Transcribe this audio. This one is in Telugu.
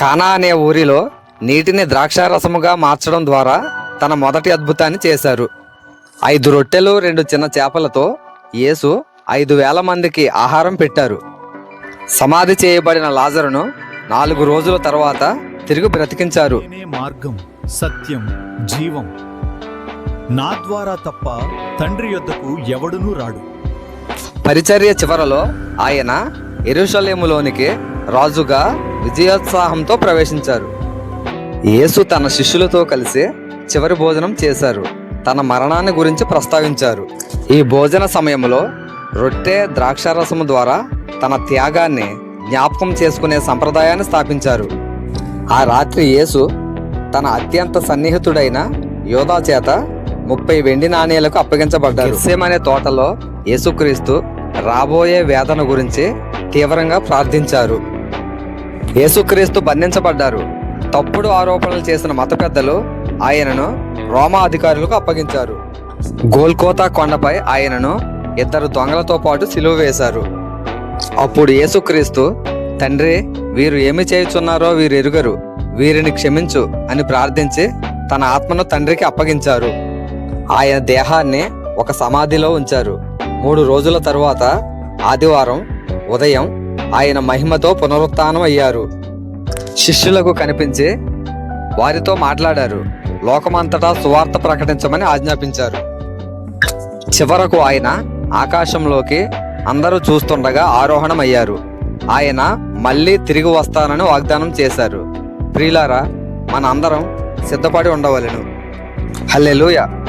కానా అనే ఊరిలో నీటిని ద్రాక్షారసముగా మార్చడం ద్వారా తన మొదటి అద్భుతాన్ని చేశారు. ఐదు రొట్టెలు రెండు చిన్న చేపలతో యేసు ఐదు వేల మందికి ఆహారం పెట్టారు. సమాధి చేయబడిన లాజరును నాలుగు రోజుల తర్వాత తిరిగి బ్రతికించారు. మార్గం సత్యం జీవం. నా ద్వారా తప్ప తండ్రి యొద్దకు ఎవడునూ రాడు. పరిచర్య చివరలో ఆయన ఎరుషలేములోనికి రాజుగా విజయోత్సాహంతో ప్రవేశించారు. యేసు తన శిష్యులతో కలిసి చివరి భోజనం చేశారు. తన మరణాన్ని గురించి ప్రస్తావించారు. ఈ భోజన సమయంలో రొట్టె ద్రాక్షారసము ద్వారా తన త్యాగాన్ని జ్ఞాపకం చేసుకునే సంప్రదాయాన్ని స్థాపించారు. ఆ రాత్రి యేసు తన అత్యంత సన్నిహితుడైన యోధా చేత ముప్పై వెండి నాణేలకు అప్పగించబడ్డారు. అనే తోటలో యేసుక్రీస్తు రాబోయే వేదన గురించి తీవ్రంగా ప్రార్థించారు. యేసుక్రీస్తు బంధించబడ్డారు. తప్పుడు ఆరోపణలు చేసిన మత పెద్దలు ఆయనను రోమా అధికారులకు అప్పగించారు. గోల్కోతా కొండపై ఆయనను ఇద్దరు దొంగలతో పాటు సిలువ వేశారు. అప్పుడు యేసుక్రీస్తు తండ్రి వీరు ఏమి చేయుచున్నారో వీరు ఎరుగరు. వీరిని క్షమించు అని ప్రార్థించి తన ఆత్మను తండ్రికి అప్పగించారు. ఆయన దేహాన్ని ఒక సమాధిలో ఉంచారు. మూడు రోజుల తరువాత ఆదివారం ఉదయం ఆయన మహిమతో పునరుత్నం అయ్యారు. శిష్యులకు కనిపించి వారితో మాట్లాడారు. లోకమంతటా సువార్త ప్రకటించమని ఆజ్ఞాపించారు. చివరకు ఆయన ఆకాశంలోకి అందరూ చూస్తుండగా ఆరోహణమయ్యారు. ఆయన మళ్ళీ తిరిగి వస్తానని వాగ్దానం చేశారు. ప్రియులారా మన అందరం సిద్ధపడి ఉండవలెను. హల్లెలూయా.